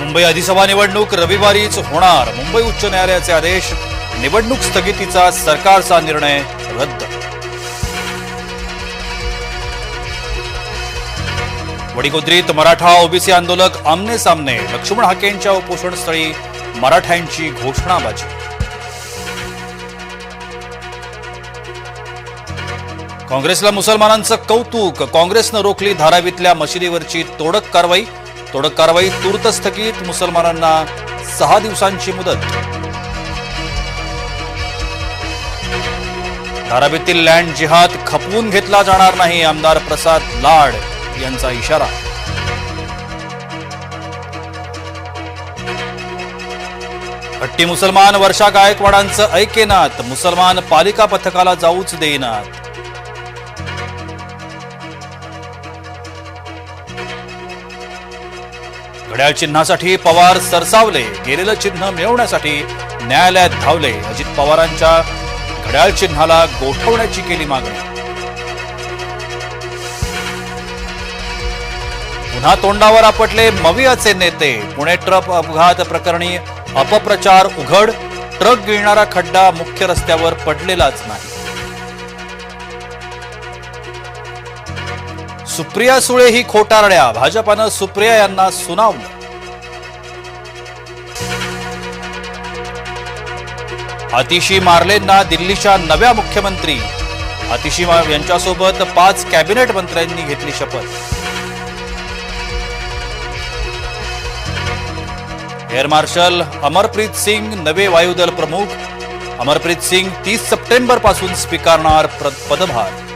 मुंबई अधिसभा निवडणूक रविवारीच होणार. मुंबई उच्च न्यायालयाचे आदेश निवडणूक स्थगितीचा सरकारचा निर्णय रद्द. वडिगोद्रीत मराठा ओबीसी आंदोलक आमने सामने लक्ष्मण हाकेंच्या उपोषणस्थळी मराठ्यांची घोषणाबाजी. काँग्रेसला मुसलमानांचं कौतुक काँग्रेसनं रोखली धारावीतल्या मशिदीवरची तोडक कारवाई तोडक कारवाई तूर्त स्थगित मुसलमानांना सहा दिवसांची मुदत. धारावीतील लँड जिहाद खपवून घेतला जाणार नाही आमदार प्रसाद लाड यांचा इशारा. हट्टी मुसलमान वर्षा गायकवाडांचं ऐकेनात मुसलमान पालिका पथकाला जाऊच देईनात. घड्याळ चिन्हासाठी पवार सरसावले. गेलेलं चिन्ह मिळवण्यासाठी न्यायालयात धावले. अजित पवारांच्या घड्याळ चिन्हाला गोठवण्याची केली मागणी. पुन्हा तोंडावर आपटले मवियाचे नेते. पुणे ट्रक अपघात प्रकरणी अपप्रचार उघड. ट्रक गिळणारा खड्डा मुख्य रस्त्यावर पडलेलाच नाही. सुप्रिया सुळे ही खोटारड्या. भाजपानं सुप्रिया यांना सुनावलं. आतिशी मार्लेंना दिल्लीच्या नव्या मुख्यमंत्री. आतिशी यांच्यासोबत पाच कॅबिनेट मंत्र्यांनी घेतली शपथ. एअर मार्शल अमरप्रीत सिंग नवे वायुदल प्रमुख. अमरप्रीत सिंग तीस सप्टेंबरपासून स्वीकारणार प्र- पदभार.